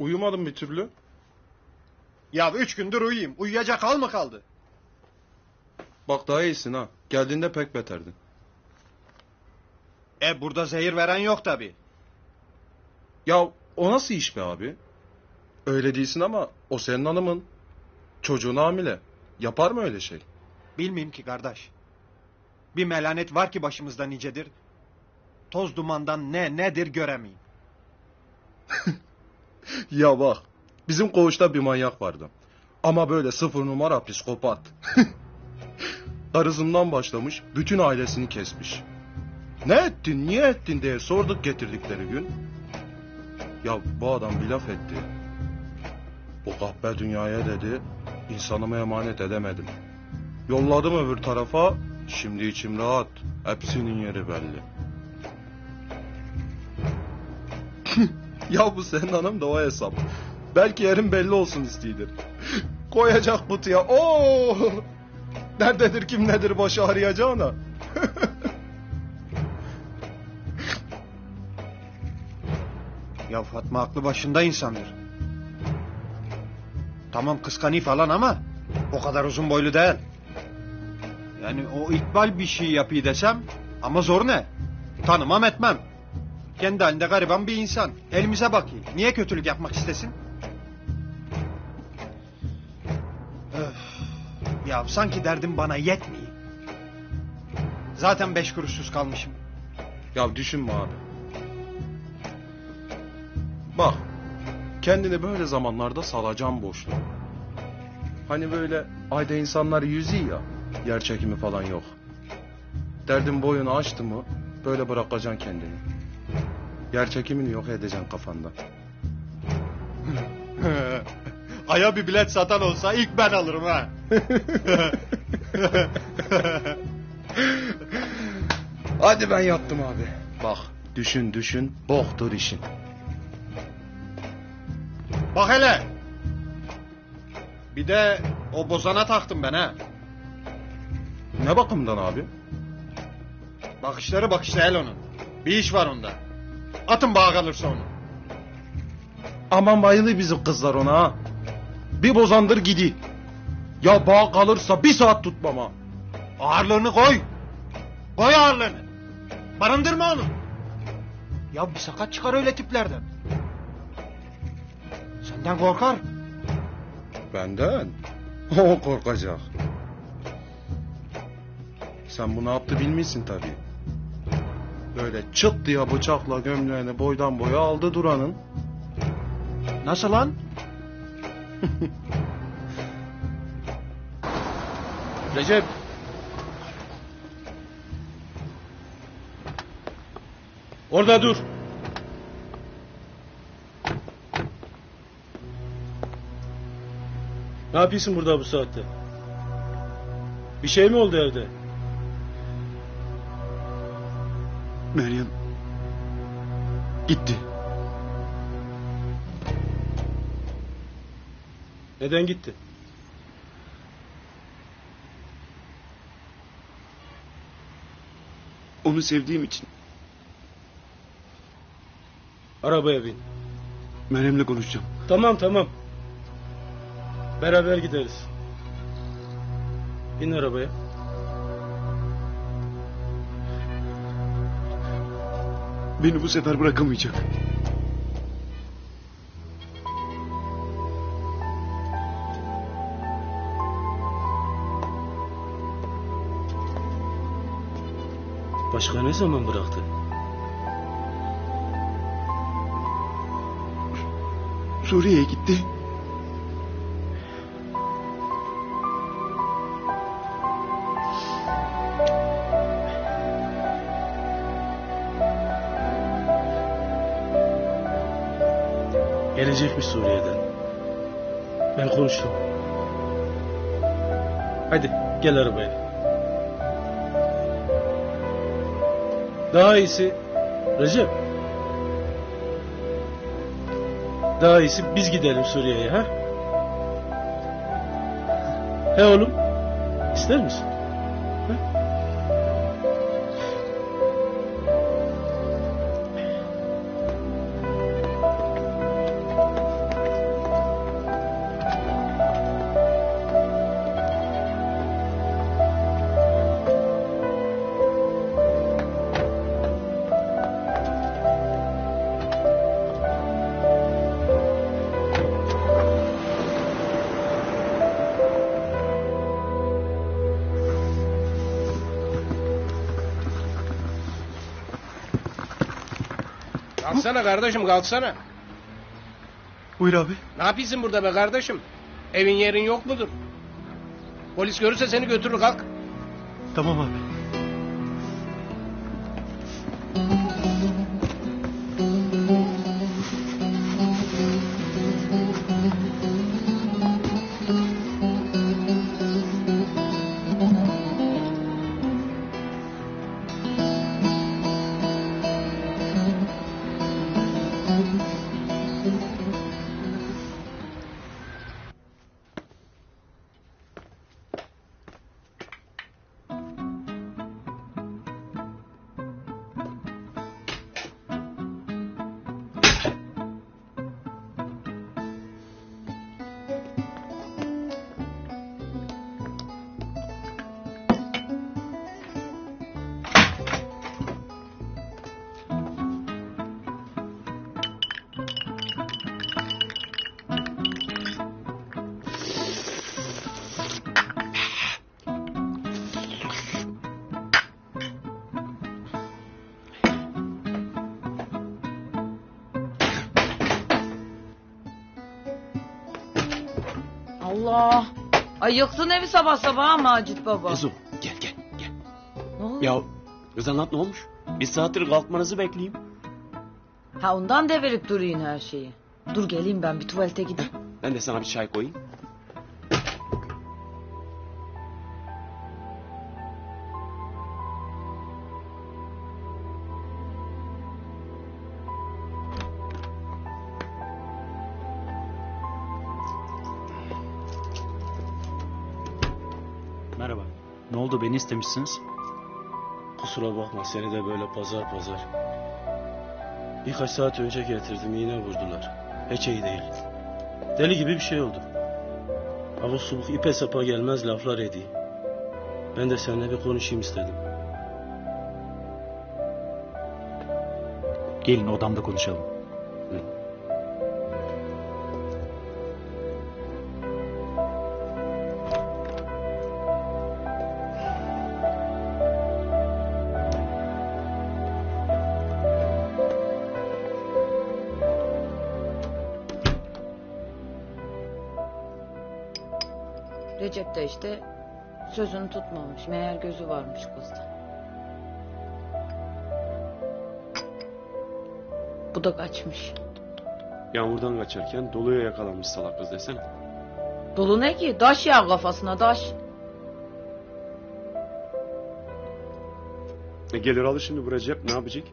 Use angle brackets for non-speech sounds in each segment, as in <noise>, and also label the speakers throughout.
Speaker 1: Uyumadın bir türlü.
Speaker 2: Ya üç gündür uyuyayım. Uyuyacak hal mı kaldı?
Speaker 1: Bak daha iyisin ha. Geldiğinde pek beterdin.
Speaker 2: E burada zehir veren yok tabi.
Speaker 1: Ya o nasıl iş be abi? Öyle değilsin ama o senin hanımın. Çocuğun hamile. Yapar mı öyle şey?
Speaker 2: Bilmeyeyim ki kardeş. Bir melanet var ki başımızda nicedir. Toz dumandan ne nedir göremeyim. <laughs>
Speaker 1: Ya bak. Bizim koğuşta bir manyak vardı. Ama böyle sıfır numara psikopat. <laughs> Karısından başlamış, bütün ailesini kesmiş. Ne ettin, niye ettin diye sorduk getirdikleri gün. Ya bu adam bir laf etti. Bu kahpe dünyaya dedi, insanımı emanet edemedim. Yolladım öbür tarafa, şimdi içim rahat. Hepsinin yeri belli. <laughs> <laughs> ya bu senin hanım da o hesap. Belki yerin belli olsun istiyordur. <laughs> Koyacak kutuya. Oo! <laughs> Nerededir kim nedir başı arayacağına.
Speaker 2: Ya Fatma aklı başında insandır. Tamam kıskanıyor falan ama o kadar uzun boylu değil. Yani o İkbal bir şey yapıyor desem ama zor ne? Tanımam etmem. Kendi halinde gariban bir insan. Elimize bakıyor. Niye kötülük yapmak istesin? Öf. Ya sanki derdim bana yetmiyor. Zaten beş kuruşsuz kalmışım.
Speaker 1: Ya düşünme abi. Bak. Kendini böyle zamanlarda salacağım boşluğa. Hani böyle ayda insanlar yüzüyor ya. Yer çekimi falan yok. Derdin boyunu açtı mı böyle bırakacaksın kendini. Yer çekimini yok edeceksin kafanda. <laughs>
Speaker 2: Aya bir bilet satan olsa ilk ben alırım ha. <laughs>
Speaker 1: Hadi ben yattım abi. Bak düşün düşün boktur işin.
Speaker 2: Bak hele. Bir de o bozana taktım ben ha.
Speaker 1: Ne bakımdan abi?
Speaker 2: Bakışları bakışta el onun. Bir iş var onda. Atın bağa kalırsa onu.
Speaker 1: Aman bayılı bizim kızlar ona ha. Bir bozandır gidi. Ya bağ kalırsa bir saat tutmam ha.
Speaker 2: Ağırlığını koy. Koy ağırlığını. Barındırma onu. Ya bir sakat çıkar öyle tiplerden. Senden korkar.
Speaker 1: Benden? <laughs> O korkacak. Sen bu ne yaptı bilmişsin tabii. Böyle çıt diye bıçakla gömleğini boydan boya aldı duranın.
Speaker 2: Nasıl lan? <laughs>
Speaker 3: Recep. Orada dur. Ne yapıyorsun burada bu saatte? Bir şey mi oldu evde?
Speaker 4: Meryem gitti.
Speaker 3: Neden gitti?
Speaker 4: Onu sevdiğim için
Speaker 3: Arabaya bin.
Speaker 4: Meryem'le konuşacağım.
Speaker 3: Tamam tamam. Beraber gideriz. Bin arabaya.
Speaker 4: Beni bu sefer bırakamayacak.
Speaker 3: Başka ne zaman bıraktı?
Speaker 4: Suriye'ye gitti.
Speaker 3: Gelecekmiş Suriye'den. Ben konuştum. Hadi gel arabaya. Daha iyisi Recep. Daha iyisi biz gidelim Suriye'ye ha? He oğlum? İster misin?
Speaker 5: Kalksana kardeşim kalksana.
Speaker 4: Buyur abi.
Speaker 5: Ne yapıyorsun burada be kardeşim? Evin yerin yok mudur? Polis görürse seni götürür kalk.
Speaker 4: Tamam abi.
Speaker 6: Ay yıktın evi sabah sabah ha Macit baba.
Speaker 7: Ezo gel gel gel.
Speaker 6: Ne oldu?
Speaker 7: Ya kız anlat ne olmuş? Bir saattir kalkmanızı bekleyeyim.
Speaker 6: Ha ondan devirip duruyun her şeyi. Dur geleyim ben bir tuvalete gideyim.
Speaker 7: Ben de sana bir çay koyayım.
Speaker 3: Ne oldu beni istemişsiniz? Kusura bakma seni de böyle pazar pazar. Birkaç saat önce getirdim iğne vurdular. Hiç iyi değil. Deli gibi bir şey oldu. Abuk subuk ipe sapa gelmez laflar edeyim. Ben de seninle bir konuşayım istedim.
Speaker 8: Gelin odamda konuşalım.
Speaker 6: Recep de işte sözünü tutmamış. Meğer gözü varmış kızda. Bu da kaçmış.
Speaker 7: Yağmurdan kaçarken doluya yakalanmış salak kız desene.
Speaker 6: Dolu ne ki? Daş ya kafasına daş.
Speaker 7: E gelir alır şimdi bu Recep ne yapacak?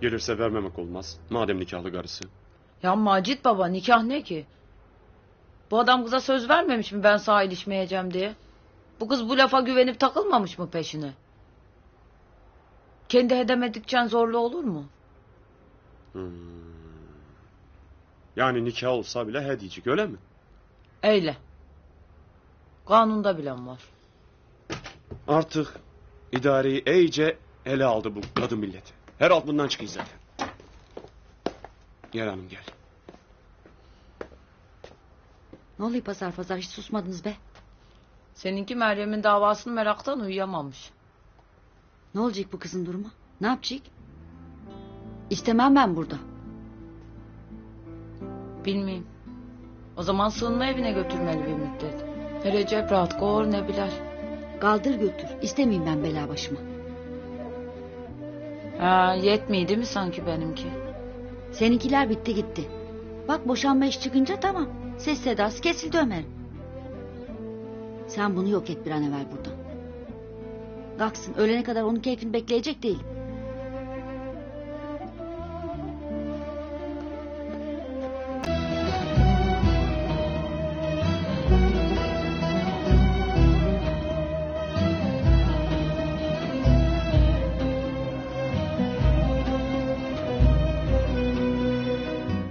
Speaker 7: Gelirse vermemek olmaz. Madem nikahlı karısı.
Speaker 6: Ya Macit baba nikah ne ki? Bu adam kıza söz vermemiş mi ben sağ ilişmeyeceğim diye? Bu kız bu lafa güvenip takılmamış mı peşine? Kendi hedemedikçen zorlu olur mu?
Speaker 7: Hmm. Yani nikah olsa bile he diyecek öyle mi?
Speaker 6: Öyle. Kanunda bilen var.
Speaker 7: Artık idareyi iyice ele aldı bu kadın milleti. Her alt bundan çıkıyor zaten. Gel hanım gel.
Speaker 9: Ne oluyor pazar pazar hiç susmadınız be.
Speaker 6: Seninki Meryem'in davasını meraktan uyuyamamış.
Speaker 9: Ne olacak bu kızın durumu? Ne yapacak? İstemem ben burada.
Speaker 6: Bilmeyeyim. O zaman sığınma evine götürmeli bir müddet. Ne Recep rahat kor ne Bilal.
Speaker 9: Kaldır götür. İstemeyeyim ben bela başıma.
Speaker 6: Ha yetmiyor değil mi sanki benimki?
Speaker 9: Seninkiler bitti gitti. Bak boşanma iş çıkınca tamam. Ses sedası kesildi Ömer'in. Sen bunu yok et bir an evvel buradan. Kalksın öğlene kadar onun keyfini bekleyecek değilim.